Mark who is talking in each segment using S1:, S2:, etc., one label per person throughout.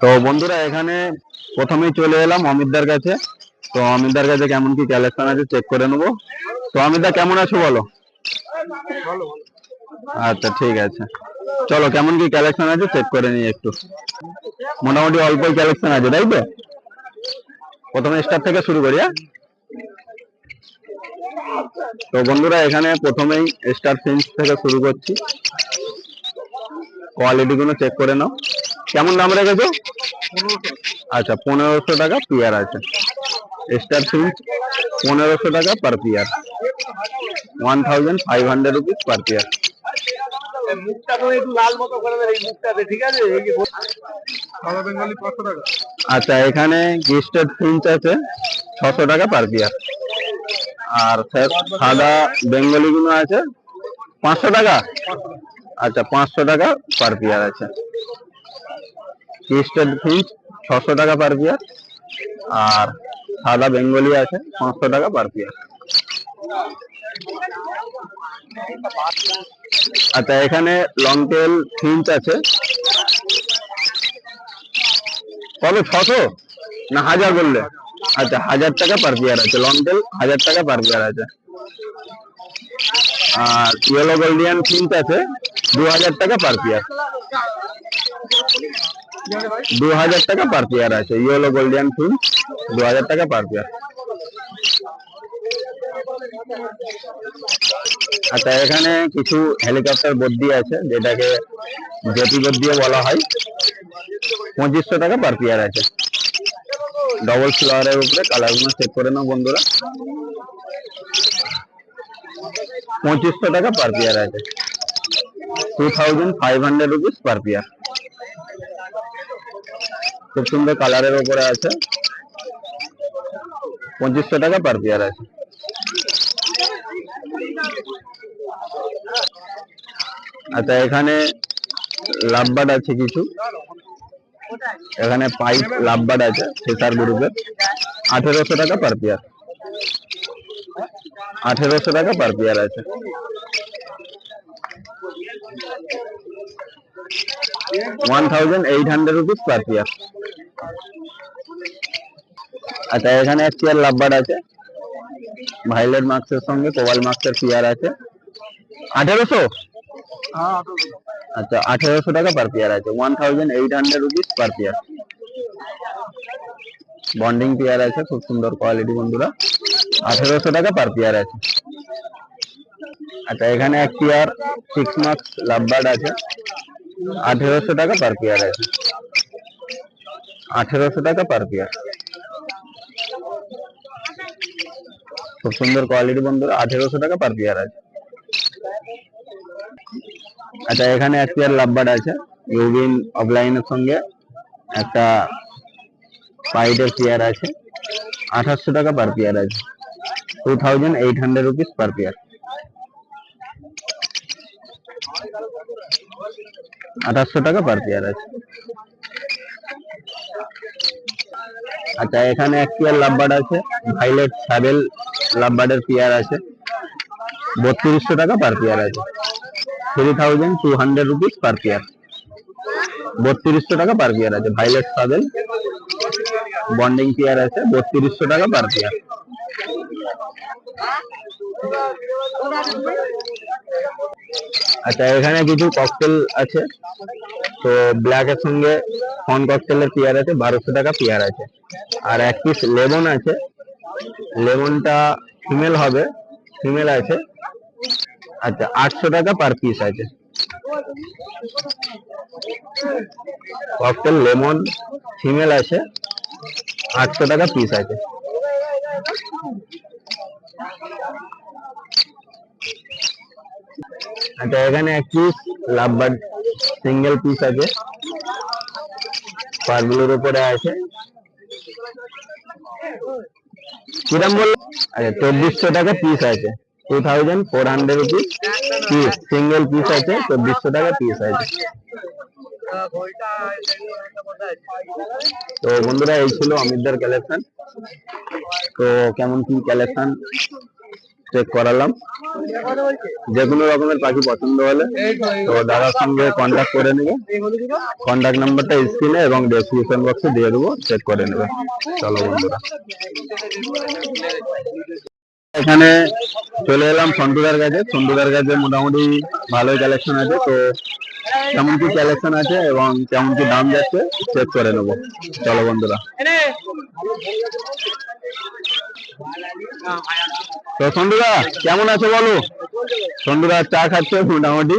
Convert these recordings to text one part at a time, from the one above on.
S1: তো বন্ধুরা, এখানে প্রথমেই চলে এলাম অমিতদার কাছে। তো অমিতদার কাছে কেমন কি কালেকশন আছে চেক করে নেব। তো অমিতদা, কেমন আছো বলো? আচ্ছা ঠিক আছে। চলো, কেমন কি কালেকশন আছে চেক করে নিই একটু। মোটামুটি অল্পই কালেকশন আছে, তাই তো? প্রথমে স্টার থেকে শুরু করি হ্যাঁ? তো বন্ধুরা, এখানে প্রথমেই স্টার ফিন্স থেকে শুরু করছি। কোয়ালিটি গুলো চেক করে নাও। কেমন দাম রেখেছো? আচ্ছা পনেরোশো টাকা পিয়ার আছে। স্টার ফিন্স পনেরোশো টাকা per pair one thousand five hundred rupees per pair আচ্ছা এখানে গিস্টেড ফিন্স আছে ছশো টাকা পার পিয়ার আর স্যার সাদা বেঙ্গলি গুলো আছে পাঁচশো টাকা? আচ্ছা পাঁচশো টাকা পার পিয়ার আছে। গিস্টেড ফিন্স ছশো টাকা পার পিয়ার আর সাদা বেঙ্গলি আছে, পাঁচশো টাকা পার পিয়ার আচ্ছা এখানে লং টেল ফিন্স আছে। কত ছশো? না, হাজার বললে। আচ্ছা হাজার টাকা পার পিয়ার আছে লং টেল হাজার টাকা পার পিয়ার আছে। আর ইয়েলো গোল্ডিয়ান ফিন্স আছে দু হাজার টাকা পার পেয়ার দু হাজার টাকা পার পেয়ার আছে ইয়েলো গোল্ডিয়ান ফিন্স দু হাজার টাকা পার পেয়ার আচ্ছা এখানে কিছু হেলিকপ্টার বদ্যি আছে, যেটাকে জেপি বদ্যিও বলা হয়। পঁচিশশো টাকা পার পেয়ার আছে। ডবল ফ্লাওয়ারের উপরে কালারগুলো চেক করে নাও বন্ধুরা। পঁচিশশো টাকা পার পেয়ার আছে। Two thousand five hundred rupees per pair খুব সুন্দর কালারের উপরে আছে। পঁচিশশো টাকা পার পেয়ার আছে। আচ্ছা এখানে লাভবার্ড আছে কিছু। এখানে পাইপ লাভবার্ড আছে ফেসার গ্রুপের। আঠেরোশো টাকা পার পেয়ার আঠেরোশো টাকা পার পেয়ার আছে। One thousand eight hundred rupees per pair আচ্ছা এখানে এক পেয়ার লাভবার্ড আছে। ভাইলেট মার্কসের সঙ্গে কোবাল মার্কসের পেয়ার আছে। আঠেরোশো?
S2: হ্যাঁ
S1: আচ্ছা আঠেরোশো টাকা পার পেয়ার আছে। One thousand eight hundred rupees per pair bonding pair আছে খুব সুন্দর কোয়ালিটি বন্ধুরা। আঠেরোশো টাকা পার পেয়ার আছে। আচ্ছা এখানে এক পেয়ার সিক্স মার্কস লাভবার্ড আছে। আঠেরোশো টাকা পার পেয়ার আছে। আঠেরোশো টাকা পার পেয়ার খুব সুন্দর কোয়ালিটি বন্ধুরা, আঠেরোশো টাকা পার পেয়ার আছে। আচ্ছা এখানে এক পেয়ার লাভবার্ড আছে ইউবিন অফলাইনের সঙ্গে। একটা পাইটের পেয়ার আছে আঠাশশো টাকা পার পেয়ার আছে। Two thousand eight hundred rupees per pair আঠাশশো টাকা পার পেয়ার আছে। আচ্ছা এখানে এক পেয়ার লাভবার্ড আছে ভাইলেট সাবেল লাভবার্ডের পেয়ার আছে। বত্রিশশো টাকা পার পেয়ার আছে। Three thousand two hundred rupees per pair বত্রিশশো টাকা পার পেয়ার আছে ভাইলেট সাবেল। বন্ডিং পেয়ার আছে, বত্রিশশো টাকা পার পেয়ার আচ্ছা এখানে কিছু ককটেল আছে। তো ব্ল্যাক এর সঙ্গে ফন ককটেলের পেয়ার আছে, বারোশো টাকা পেয়ার আছে। আর এক পিস লেমন আছে। লেমনটা ফিমেল হবে ফিমেল আছে। আচ্ছা আটশো টাকা পার পিস আছে। ককটেল লেমন ফিমেল আছে। আটশো টাকা পিস আছে। আচ্ছা এখানে এক পিস লাভবার্ড সিঙ্গেল পিস আছে। পারগুলোর উপরে আছে। কিরম বল আচ্ছা চব্বিশশো টাকা পিস আছে। Two thousand four hundred rupees piece single piece আছে, চব্বিশশো টাকা পিস আছে। তো বন্ধুরা, এই ছিল অমিতদের কালেকশন তো কেমন কি কালেকশন চেক করালাম। যে কোনো রকমের পাখি পছন্দ হলে তো দাদার সঙ্গে কন্ট্যাক্ট করে নেবে। কন্ট্যাক্ট নাম্বারটা স্ক্রিনে এবং ডেসক্রিপশন বক্সে দিয়ে দেবো চেক করে নেবে। চলো বন্ধুরা। এখানে চলে এলাম সন্টুদার কাছে। সন্টুদার কাছে মোটামুটি ভালোই কালেকশন আছে, তো কেমন কি কালেকশন আছে এবং কেমন কি দাম যাচ্ছে চেক করে নেব। চলো বন্ধুরা। তো সন্টুদা কেমন আছে বলো? সন্টুদা চা খাচ্ছে মোটামুটি?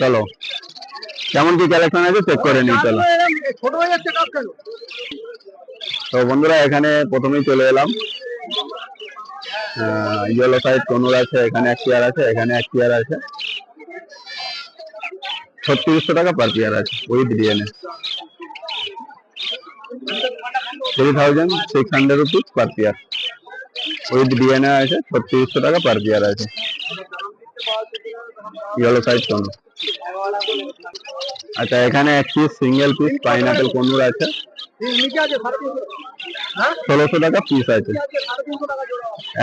S1: চলো। কেমন কি কালেকশন আছে চেক করে নিই, চলো। বন্ধুরা, এখানে প্রথমেই চলে এলাম। ইয়েলো সাইড কনুর আছে, এখানে এক পেয়ার আছে, এখানে এক পেয়ার আছে। ছত্রিশশো টাকা পার পেয়ার আছে with DNA three thousand six hundred rupees per pair with DNA আছে, ছত্রিশশো টাকা পার পেয়ার আছে। Yellow side conure. আচ্ছা এখানে এক piece single piece pineapple conure আছে। ষোলোশো টাকা পিস আছে।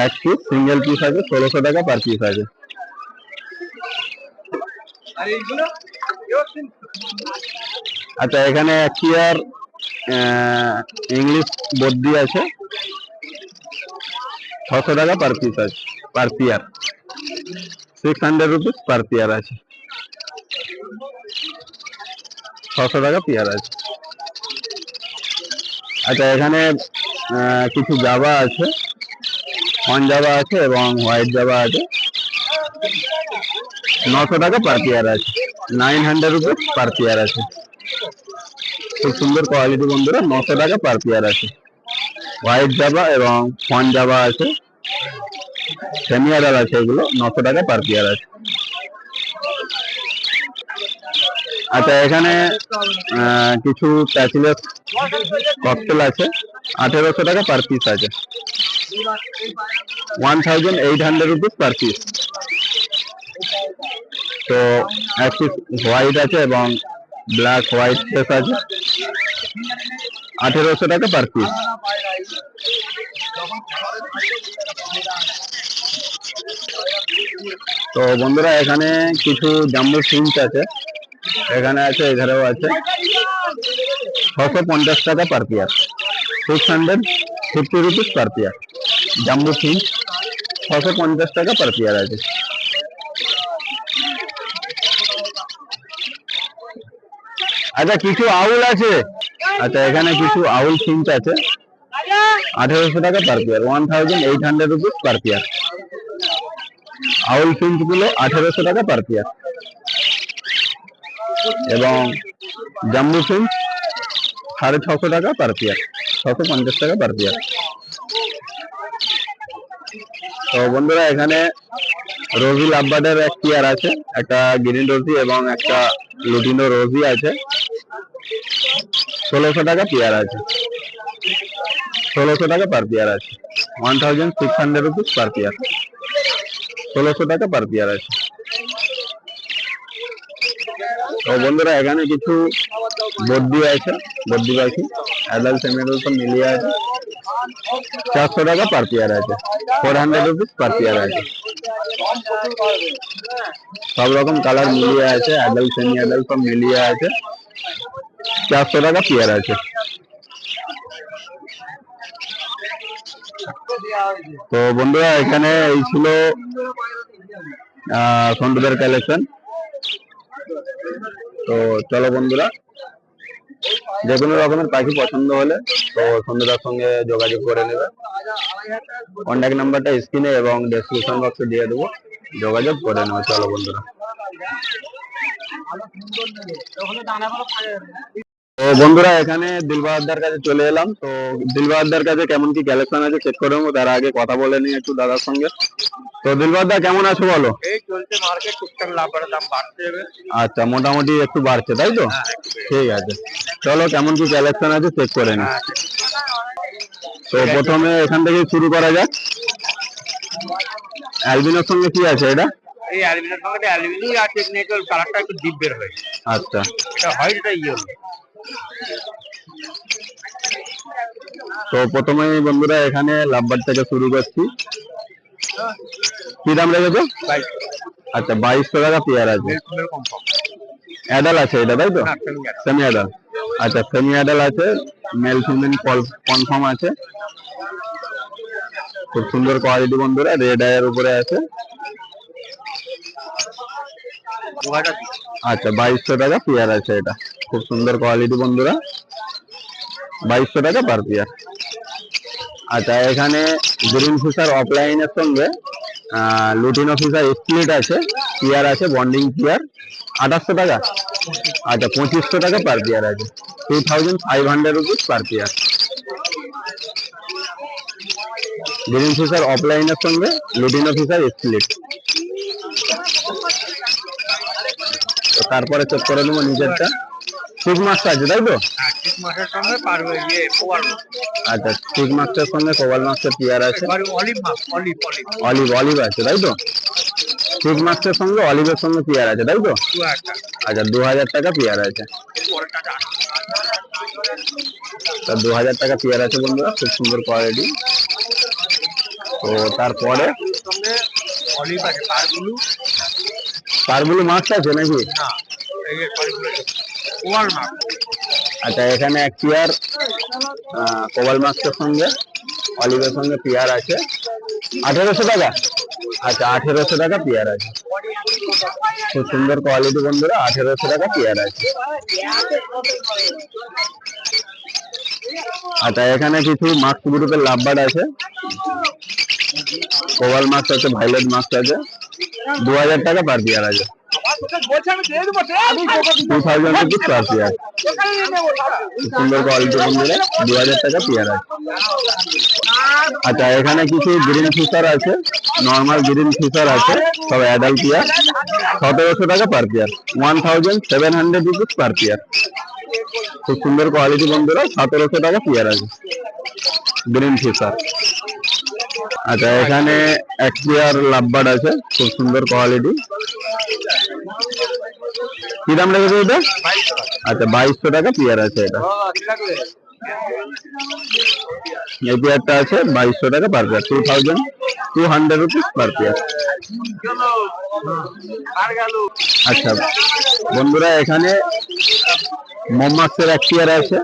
S1: এক পিস সিঙ্গেল পিস আছে, ষোলোশো টাকা পার পিস আছে। আচ্ছা এখানে পেয়ার ইংলিশ বদ্যি আছে। ছশো টাকা পার পিস আছে per pair six hundred rupees per pair আছে। ছশো টাকা পেয়ার আছে। আচ্ছা এখানে কিছু জাবা আছে। অন জাবা আছে এবং হোয়াইট জাবা আছে। নশো টাকা পার পেয়ার আছে। Nine hundred rupees per pair আছে। খুব সুন্দর কোয়ালিটি বন্ধুরা, নশো টাকা পার পেয়ার আছে। হোয়াইট জাবা এবং ফন জাবা আছে। সেমি আছে এগুলো, নশো টাকা পার পেয়ার আছে। আচ্ছা এখানে কিছু প্যাচিলেস ককটেল আছে। আঠেরোশো টাকা পার পিস আছে। One thousand eight hundred rupees per piece তো এক পিস হোয়াইট আছে এবং ব্ল্যাক হোয়াইট ফেস আছে। আঠেরোশো টাকা পার পিস তো বন্ধুরা, এখানে কিছু জাম্বো ফিঞ্চ আছে। এখানে আছে, এধারেও আছে। ছশো পঞ্চাশ টাকা per pair six hundred fifty rupees per pair jumbo finch ছশো পঞ্চাশ টাকা পার পেয়ার আছে। আচ্ছা কিছু আউল আছে? আচ্ছা এখানে কিছু আউল ফিঞ্চ আছে। আঠেরোশো টাকা per pair one thousand eight hundred rupees per pair owl ফিঞ্চগুলো আঠেরোশো টাকা পার পেয়ার এবং জাম্বু ফিঞ্চ সাড়ে ছশো টাকা পার পেয়ার ছশো পঞ্চাশ টাকা পার পেয়ার তো বন্ধুরা, এখানে রোজি লাভবার্ডের এক পেয়ার আছে, একটা গ্রিন রোজি এবং একটা লুটিনো রোজি আছে। ষোলোশো টাকা পেয়ার আছে। ষোলোশো টাকা পার পেয়ার আছে। One thousand six hundred rupees per pair ষোলোশো টাকা পার পেয়ার আছে। বন্ধুরা, এখানে কিছু বদ্যি আছে বদ্যি পাখি। অ্যাডাল্ট ফিমেল সব মিলিয়ে আছে। চারশো টাকা পার পেয়ার আছে। Four hundred rupees per pair আছে। সব রকম কালার মিলিয়ে আছে অ্যাডাল্ট সেমি অ্যাডাল্ট সব মিলিয়ে আছে। চারশো টাকা পেয়ার আছে। তো বন্ধুরা, এখানে এই ছিল সন্টুদের কালেকশন তো চলো বন্ধুরা যে কোনো রকমের পাখি পছন্দ হলে তো সন্ধ্যার সঙ্গে যোগাযোগ করে নেবে। কন্ট্যাক্ট নাম্বারটা স্ক্রিনে এবং ডেসক্রিপশন বক্সে দিয়ে দেবো। যোগাযোগ করে নেবে, চলো বন্ধুরা। তো বন্ধুরা এখানে দিলবাহারদার কাছে চলে এলাম। তো দিলবাহারদার কাছে কেমন কি কালেকশন আছে চেক করে নেব তার আগে কথা বলে নিই একটু দাদার সঙ্গে। তো দিলবাহারদা কেমন আছো বলো?
S2: এই চলছে মার্কেট টুকটাক লাভের দাম হবে
S1: আচ্ছা মোটামুটি একটু বাড়ছে তাই তো? ঠিক আছে। চলো কেমন কি কালেকশন আছে চেক করে নি তো প্রথমে এখান থেকে শুরু করা যাক। অ্যালবিনোর সঙ্গে কি আছে এটা?
S2: এই অ্যালুমিনিয়াম সঙ্গে অ্যালুমিনিয়াম আর টেকনিক্যাল কালারটা একটু ডিপ বের হয়েছে।
S1: আচ্ছা।
S2: এটা হোয়াইট এটা ইয়েলো
S1: তো প্রথমে বন্ধুরা এখানে লাভবার থেকে শুরু করছি। কি দাম রেখেছো? আচ্ছা বাইশশো টাকা পেয়ার আছে। অ্যাডাল আছে এটা, তাই তো? সেমি অ্যাডাল আচ্ছা সেমি অ্যাডাল আছে মেল ফিমেল কনফার্ম আছে। খুব সুন্দর কোয়ালিটি বন্ধুরা রেড আয়ের উপরে আছে। আচ্ছা বাইশশো টাকা পেয়ার আছে এটা। খুব সুন্দর কোয়ালিটি বন্ধুরা। বাইশশো টাকা পার পেয়ার আচ্ছা এখানে গ্রিন ফিশার অফলাইনের সঙ্গে লুটিন অফিসার স্প্লিট আছে পেয়ার আছে বন্ডিং পেয়ার আঠাশশো টাকা। আচ্ছা পঁচিশশো টাকা পার পেয়ার আছে। Two thousand five hundred rupees per pair green Fischer অফলাইনের সঙ্গে লুটিন অফিসার স্প্লিট তারপরে চেক করে নেব নিজেরটা। ঠিক মাছটা আছে তাই তো?
S2: মাসের সঙ্গে পারবে ইয়ে পোয়ার
S1: আচ্ছা ঠিক মাছটার সঙ্গে কোবাল মাছের পেয়ার আছে?
S2: অলিভ মাছ অলিভ অলিভ
S1: অলিভ অলিভ আছে তাই তো? ঠিক মাছটার সঙ্গে অলিভের সঙ্গে পেয়ার আছে তাই তো? আচ্ছা দু হাজার টাকা পেয়ার আছে। তা দু হাজার টাকা পেয়ার আছে বন্ধুরা খুব সুন্দর কোয়ালিটি তো তারপরে?
S2: পারগুলো।
S1: মাছটা আছে নাকি? আচ্ছা এখানে এক পেয়ার কোবাল মাছটার সঙ্গে, অলিভের সঙ্গে পেয়ার আছে। আঠেরোশো টাকা। আচ্ছা আঠেরোশো টাকা পেয়ার আছে। খুব সুন্দর কোয়ালিটি বন্ধুরা, আঠেরোশো টাকা পেয়ার আছে। আচ্ছা এখানে কিছু মাস্ক গ্রুপের লাভবার্ড আছে। কোবাল মাছ আছে ভাইলেট মাছ আছে। দু হাজার টাকা পার পেয়ার আছে। টু থাউজেন্ড রুপিস পার সুন্দর কোয়ালিটি বন্ধুরা দু হাজার টাকা পেয়ার আছে আচ্ছা এখানে কিছু গ্রিন ফিশার আছে। নর্মাল গ্রিন ফিশার আছে, সব অ্যাডাল্ট পেয়ার সতেরোশো টাকা per pair one thousand seven hundred rupees per pair খুব সুন্দর কোয়ালিটি বন্ধুরা সতেরোশো টাকা পেয়ার আছে। গ্রিন ফিশার আচ্ছা এখানে এক পেয়ার লাভবার্ড আছে, খুব সুন্দর কোয়ালিটি কি দাম লেগেছে এটা আচ্ছা বাইশশো টাকা পেয়ার আছে এটা। এই পেয়ারটা আছে বাইশশো টাকা per pair two thousand two hundred rupees per pair আচ্ছা বন্ধুরা, এখানে মোমাক্সের এক পেয়ার আছে,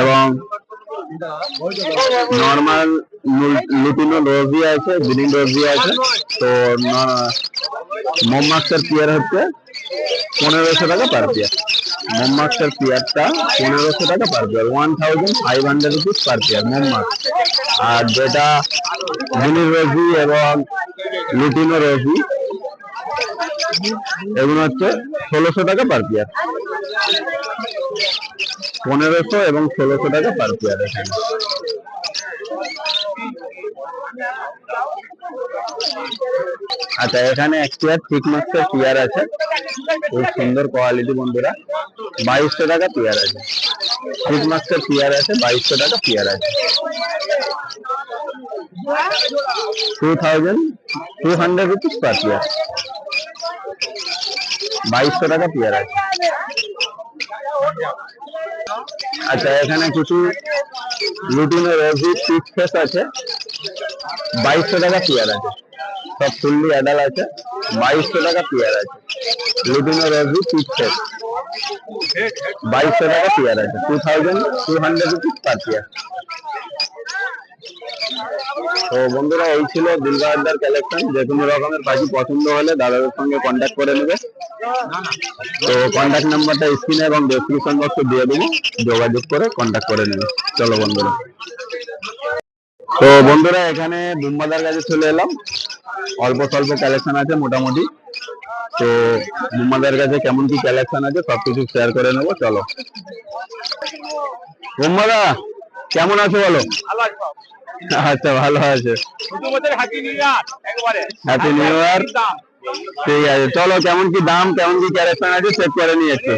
S1: এবং নর্মাল লুটিনো রোজি আছে গ্রিন রোজি আছে। তো মোমাক্সের পেয়ার হচ্ছে পনেরোশো টাকা পার পেয়ার মোমাক্সের পেয়ারটা পনেরোশো টাকা per pair one thousand five hundred rupees per pair মোমাক্স আর যেটা গ্রিন রোজি এবং লুটিনো রোজি এগুলো হচ্ছে ষোলোশো টাকা পার পেয়ার পনেরোশো এবং ষোলোশো টাকা পার পেয়ার এখানে আচ্ছা এখানে এক পেয়ার ঠিক মাস্টার পেয়ার আছে। খুব সুন্দর কোয়ালিটি বন্ধুরা। বাইশশো টাকা পেয়ার আছে। ঠিক মাস্টার পেয়ার আছে, বাইশশো টাকা পেয়ার আছে। Two thousand two hundred rupees per pair বাইশশো টাকা পেয়ার আছে। আচ্ছা এখানে কিছু লুটিনো পিস ফেস আছে। বাইশশো টাকা পেয়ার আছে। সব ফুললি অ্যাডাল আছে। বাইশশো টাকা পেয়ার আছে। লুটিনো পিস ফেস বাইশশো টাকা পেয়ার আছে। Two thousand two hundred rupees per pair তো বন্ধুরা, এই ছিল দিলবাহার কালেকশন যে কোনো রকমের পাখি পছন্দ হলে দাদাদের সঙ্গে কন্ট্যাক্ট করে নেবে। তো কন্ট্যাক্ট নাম্বারটা স্ক্রিনে এবং ডেসক্রিপশন বক্সে দিয়ে দেবো। যোগাযোগ করে কন্ট্যাক্ট করে নেবে। চলো বন্ধুরা। তো বন্ধুরা, এখানে বুম্বাদার কাছে চলে এলাম। অল্প স্বল্প কালেকশন আছে মোটামুটি। তো বুম্বাদার কাছে কেমন কি কালেকশন আছে সবকিছু শেয়ার করে নেব। চলো। বুম্বাদা কেমন আছে বলো। আচ্ছা ভালো আছে। হ্যাপি নিউ ইয়ার ঠিক আছে চলো কেমন কি দাম কেমন কি ক্যারেকশন আছে চেক করে নিয়ে একটু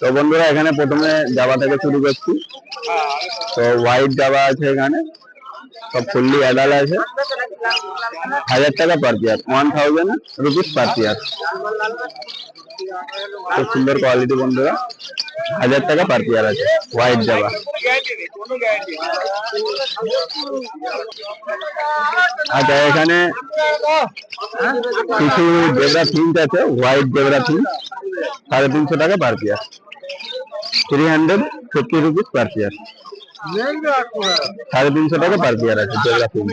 S1: তো বন্ধুরা এখানে প্রথমে জাবা থেকে শুরু করছি। তো হোয়াইট জাবা আছে এখানে সব ফুললি অ্যাডাল আছে। হাজার টাকা per pair one thousand rupees per pair খুব সুন্দর কোয়ালিটি বন্ধুরা। হাজার টাকা পার পেয়ার আছে। হোয়াইট জাবা আচ্ছা এখানে কিছু জেবরা প্রিন্ট আছে হোয়াইট জেবরা প্রিন্ট সাড়ে তিনশো টাকা per pair three hundred fifty rupees per pair সাড়ে তিনশো টাকা পার পেয়ার আছে জেবরা প্রিন্ট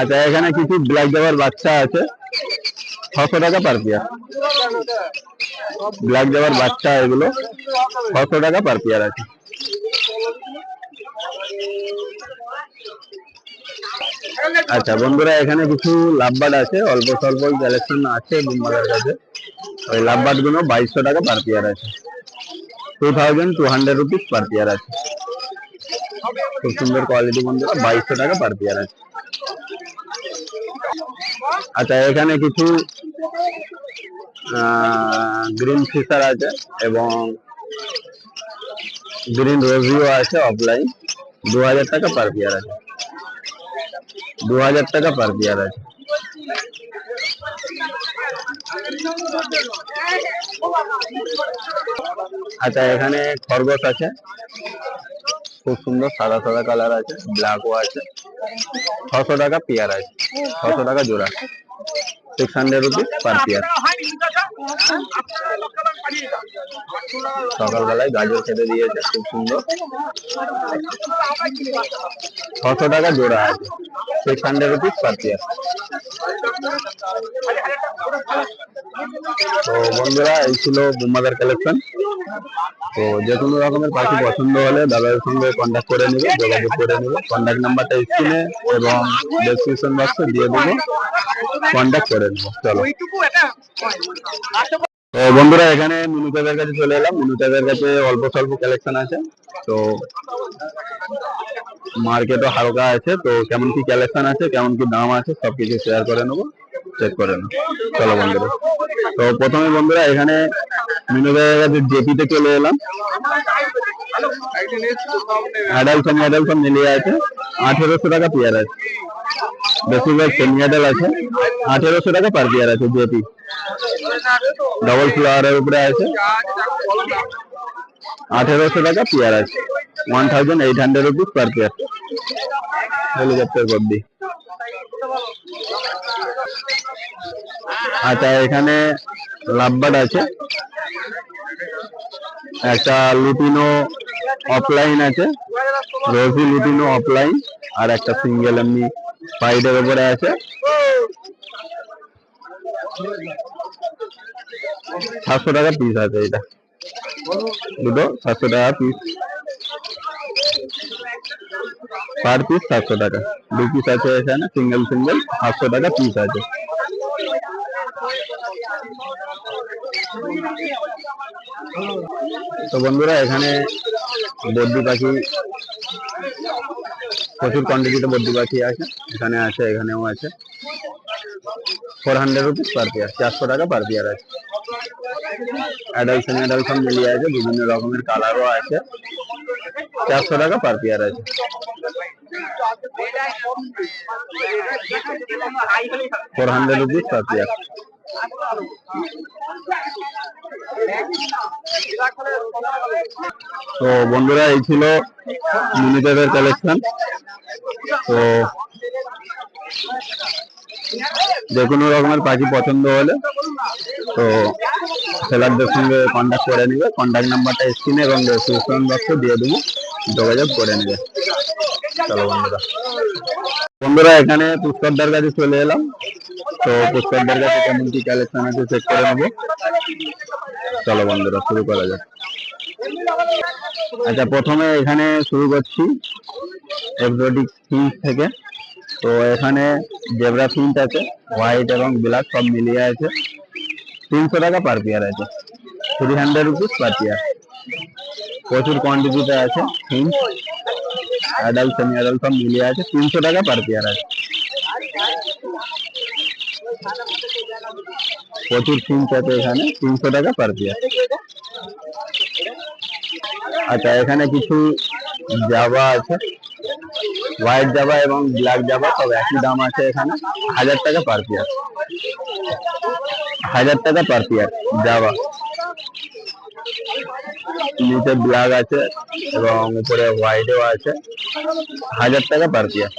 S1: আচ্ছা এখানে কিছু ব্ল্যাক জাবার বাচ্চা আছে? ছশো টাকা পার পেয়ার ব্ল্যাক জাবার বাচ্চা এগুলো, ছশো টাকা পার পেয়ার আছে। আচ্ছা বন্ধুরা, এখানে কিছু লাভবার্ড আছে, অল্প স্বল্প কালেকশন আছে বুম্বাদের কাছে। ওই লাভবার্ডগুলো বাইশশো টাকা পার পেয়ার আছে। Two thousand two hundred rupees per pair আছে। খুব সুন্দর কোয়ালিটি বন্ধুরা বাইশশো টাকা পার পেয়ার আছে। আচ্ছা এখানে কিছু গ্রিন ফিশার আছে এবং গ্রিন রোজিও আছে অফলাইন দু হাজার টাকা পার পেয়ার আছে। দু হাজার টাকা পার পেয়ার আছে। আচ্ছা এখানে খরগোশ আছে। খুব সুন্দর, সাদা সাদা কালার আছে ব্ল্যাকও আছে। ছশো টাকা পেয়ার আছে, ছশো টাকা জোড়া। Six hundred rupees per pair সকালবেলায় গাজর খেতে দিয়েছে, খুব সুন্দর। ছশো টাকা জোড়া আছে। Six hundred rupees per pair তো বন্ধুরা, এই ছিল বুম্বাদার কালেকশন তো যে কোনো রকমের পাখি পছন্দ হলে দাদার সঙ্গে কন্ট্যাক্ট করে নেবে, যোগাযোগ করে নেবে। কন্ট্যাক্ট নাম্বারটা স্ক্রিনে এবং ডেসক্রিপশন বক্সে দিয়ে দেবো। কন্ট্যাক্ট করে তো বন্ধুরা এখানে মিনুটাদের কাছে চলে এলাম। মিনুটাদের কাছে অল্প স্বল্প কালেকশন আছে। তো মার্কেটও হালকা আছে। তো কেমন কি কালেকশন আছে কেমন কি দাম আছে সবকিছু শেয়ার করে নেব। চেক করে নেব চলো বন্ধুরা। তো প্রথমে বন্ধুরা, এখানে জেপিতে চলে এলাম। অ্যাডাল্ট সেমি অ্যাডাল্ট সব মিলিয়ে আছে। আঠেরোশো টাকা পেয়ার আছে। সেমি অ্যাডাল্ট আছে। আঠেরোশো টাকা পার পেয়ার আছে জেপি ডবল ফ্লাওয়ারের উপরে আছে। আঠেরোশো টাকা পেয়ার আছে। One thousand eight hundred rupees per pair helicopter আচ্ছা এখানে লাভবার্ড আছে। একটা লুটিনো অফলাইন আছে। রোজি লুটিনো অফলাইন আর একটা সিঙ্গেল এমনি পাইডের উপরে আছে। সাতশো টাকা পিস আছে এটা। দুটো, সাতশো টাকা পিস পার পিস সাতশো টাকা। দু পিস আছে এখানে সিঙ্গেল সিঙ্গেল সাতশো টাকা পিস আছে। তো বন্ধুরা, এখানে বদ্যি পাখি, প্রচুর কোয়ান্টিটিতে বদ্যি পাখি আছে এখানে আছে এখানেও আছে four hundred rupees per pair চারশো টাকা পার পেয়ার আছে। অ্যাডাল্ট সব মিলিয়ে আছে, বিভিন্ন রকমের কালারও আছে। চারশো টাকা পার পেয়ার আছে। Four hundred rupees per pair তো বন্ধুরা, এই ছিল মিনিটের কালেকশন তো যে কোনো রকমের পাখি পছন্দ হলে তো সেলারদের সঙ্গে কন্ট্যাক্ট করে নেবে। কন্ট্যাক্ট নাম্বারটা স্ক্রিনে এবং ডিসক্রিপশন বক্সে দিয়ে দেবো। যোগাযোগ করে নেবে। চলো বন্ধুরা। বন্ধুরা, এখানে পুষ্করদার কাছে চলে এলাম। তো পুষ্করদার কাছে কেমন কি কালেকশন আছে চেক করে নেব। চলো বন্ধুরা, শুরু করা যাক। আচ্ছা প্রথমে এখানে শুরু করছি। এক্সোটিক ফিন্স থেকে। তো এখানে জেব্রা ফিন্স আছে, হোয়াইট এবং ব্ল্যাক সব মিলিয়ে আছে। তিনশো টাকা পার পেয়ার আছে। Three hundred rupees per pair প্রচুর কোয়ান্টিটিতে আছে ফিন্স অ্যাডাল্ট সেমি অ্যাডাল্ট সব মিলিয়ে আছে, তিনশো টাকা পার পেয়ার আছে। প্রচুর ফিন্স আছে এখানে, তিনশো টাকা পার পেয়ার আচ্ছা এখানে কিছু জাবা আছে। হোয়াইট জাবা এবং ব্ল্যাক জাবা সব একই দাম আছে এখানে। হাজার টাকা পার পেয়ার হাজার টাকা পার পেয়ার জাভা নিচে ব্ল্যাক আছে এবং উপরে হোয়াইটও আছে। হাজার টাকা পার পেয়ার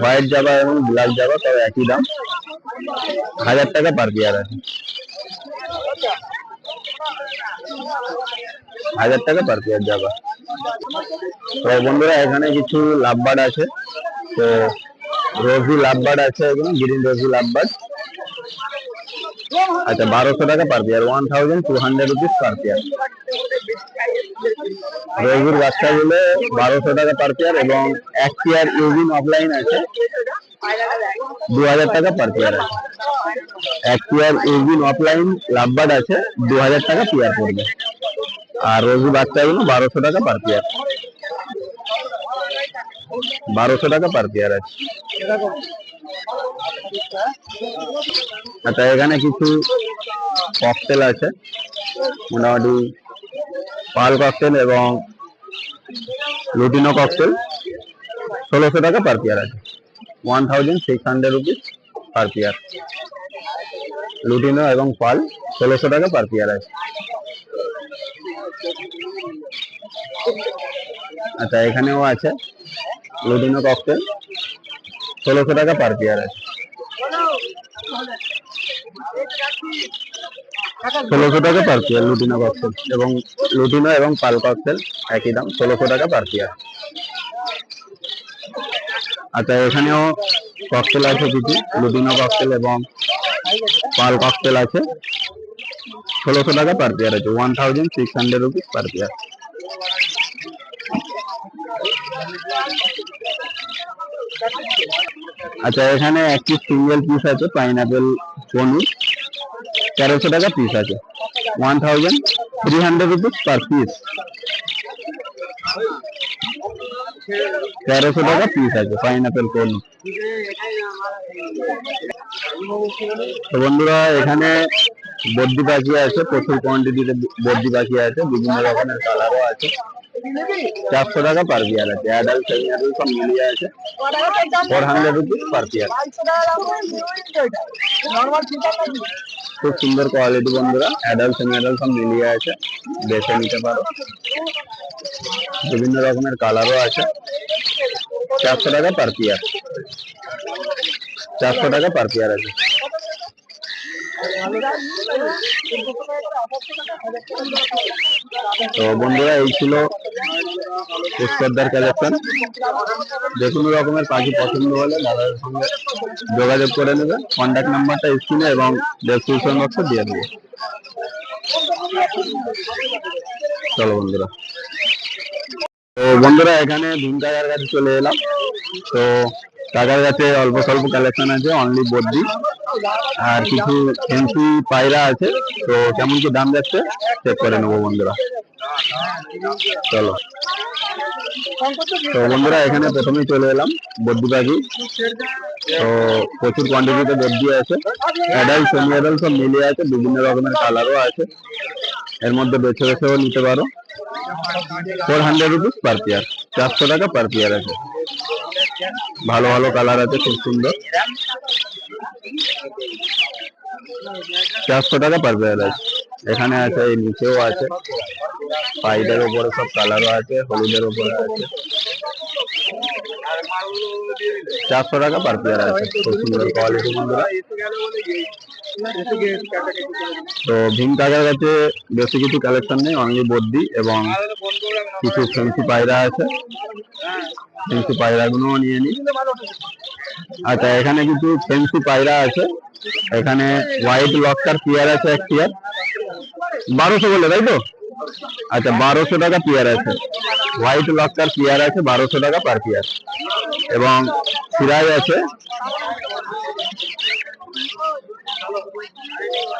S1: হোয়াইট জাভা এবং ব্ল্যাক জাভা তবে একই দাম। হাজার টাকা পার পেয়ার আছে। হাজার টাকা পার পেয়ার জাভা তো বন্ধুরা এখানে কিছু লাভবার্ড আছে। তো রোজি লাভবার্ড আছে এখানে গ্রিন রোজি লাভবার্ড। আচ্ছা বারোশো টাকা per pair one thousand two hundred rupees per pair রোজির বাচ্চাগুলো বারোশো টাকা পার পেয়ার এবং এক পেয়ার ইউজিন অফলাইন আছে। দু হাজার টাকা পার পেয়ার আছে। এক পেয়ার ইউজিন অফলাইন লাভবার্ড আছে দু হাজার টাকা পেয়ার পড়বে। আর রোজি বাচ্চাগুলো বারোশো টাকা পার পেয়ার বারোশো টাকা পার পেয়ার আছে। আচ্ছা এখানে কিছু ককটেল আছে। মোটামুটি পাল ককটেল এবং লুটিনো ককটেল ষোলোশো টাকা পার পেয়ার আছে। One thousand six hundred rupees per pair lutino এবং পাল ষোলোশো টাকা পার পেয়ার আছে। আচ্ছা এখানেও আছে লুটিনো ককটেল ষোলোশো টাকা পার পেয়ার আছে। ষোলোশো টাকা পার পেয়ার লুটিনো ককটেল এবং লুটিনো এবং পাল ককটেল একই দাম, ষোলোশো টাকা পার পেয়ার আচ্ছা এখানেও ককটেল আছে কিছু লুটিনো ককটেল এবং পাল ককটেল আছে। ষোলোশো টাকা পার পেয়ার আছে one thousand six hundred rupees per pair আচ্ছা এখানে একটি সিঙ্গেল পিস আছে পাইনাপেল পনির। তেরোশো টাকা পিস আছে। One thousand three hundred rupees per piece তেরোশো টাকা পিস আছে পাইনাপেল পনির। বন্ধুরা, এখানে বদ্যি পাখি আছে, প্রচুর কোয়ান্টিটিতে বদ্যি পাখি আছে, বিভিন্ন রকমের কালারও আছে। চারশো টাকা পার পেয়ার আছে অ্যাডাল্ট সেমি অ্যাডাল্ট সব মিলিয়ে আছে four hundred rupees per pair খুব সুন্দর কোয়ালিটি বন্ধুরা অ্যাডাল্ট সেমি অ্যাডাল্ট সব মিলিয়ে আছে বেছে নিতে পারো বিভিন্ন রকমের কালারও আছে চারশো টাকা পার পেয়ার চারশো টাকা পার পেয়ার আছে তো বন্ধুরা, এই ছিল পুষ্করদার কালেকশন। যে কোনো রকমের পাখি পছন্দ হলে দাদার সঙ্গে যোগাযোগ করে নেবে। কন্ট্যাক্ট নাম্বারটা স্ক্রিনে এবং ডেসক্রিপশন বক্সে দিয়ে দেবে। চলো বন্ধুরা। তো বন্ধুরা, এখানে ভীম কাছে চলে এলাম। তো কাকার কাছে অল্প স্বল্প কালেকশন আছে অনলি বদ্যি আর কিছু ফেন্সি পায়রা আছে, তো কেমন কি দাম যাচ্ছে চেক করে নেব বন্ধুরা। চলো। তো বন্ধুরা, এখানে প্রথমেই চলে এলাম বদ্যি পাখি তো প্রচুর কোয়ান্টিটিতে বদ্যি আছে। অ্যাডাল্ট সেমি অ্যাডাল্ট সব মিলিয়ে আছে, বিভিন্ন রকমের কালারও আছে। এর মধ্যে বেছে বেছেও নিতে পারো। Four hundred rupees per pair চারশো টাকা পার পেয়ার আছে। ভালো ভালো কালার আছে, খুব সুন্দর। চারশো টাকা পার আছে। এখানে আছে, এই নিচেও আছে। পাইডের উপরে সব কালারও আছে, হলুদের উপরে আছে। চারশো টাকা পার পেয়ার আছে, খুব সুন্দর কোয়ালিটি বন্ধুরা। তো ভীম কাকার কাছে বেশি কিছু কালেকশন নেই অনলি বদ্যি এবং কিছু ফেন্সি পায়রা আছে। ফেন্সি পায়রাগুলোও নিয়ে নিই আচ্ছা এখানে কিছু ফেন্সি পায়রা আছে। এখানে হোয়াইট লক্কার পেয়ার আছে এক পেয়ার বারোশো বলে, তাই তো? আচ্ছা বারোশো টাকা পেয়ার আছে। হোয়াইট লক্কার পেয়ার আছে, বারোশো টাকা পার পেয়ার এবং সিরাজ আছে।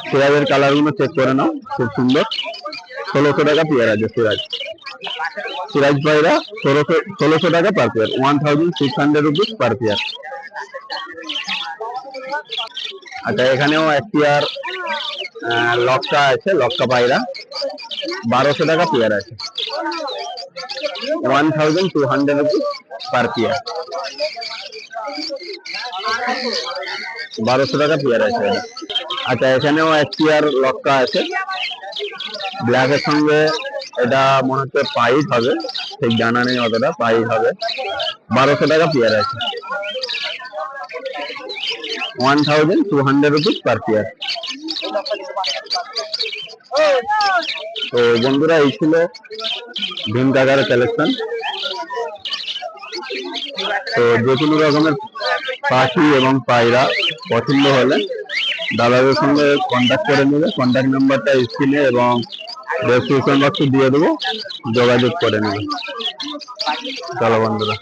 S1: সিরাজের কালারগুলো চেক করে নাও, খুব সুন্দর। ষোলোশো টাকা পেয়ার আছে সিরাজ। সিরাজ পায়রা ষোলোশো ষোলোশো টাকা per pair one thousand six hundred rupees per pair আচ্ছা এখানেও এক পেয়ার লক্কা আছে, লক্কা পায়রা বারোশো টাকা পেয়ার আছে। One thousand two hundred rupees per pair বারোশো টাকা পেয়ার আছে। আচ্ছা এখানেও এক পেয়ার লক্কা আছে। ব্ল্যাকের সঙ্গে এটা মনে হচ্ছে পাইট হবে। ঠিক জানা নেই অতটা পাইট হবে। বারোশো টাকা পেয়ার আছে। One thousand two hundred rupees per pair তো বন্ধুরা, এই ছিল ভীম কাকার কালেকশন তো যে কোনো রকমের পাখি এবং পায়রা পছন্দ হলে দাদাদের সঙ্গে কন্ট্যাক্ট করে নেবে। কন্ট্যাক্ট নাম্বারটা স্ক্রিনে এবং ডেসক্রিপশন বক্সে দিয়ে দেবো। যোগাযোগ করে নেবে। চলো বন্ধুরা।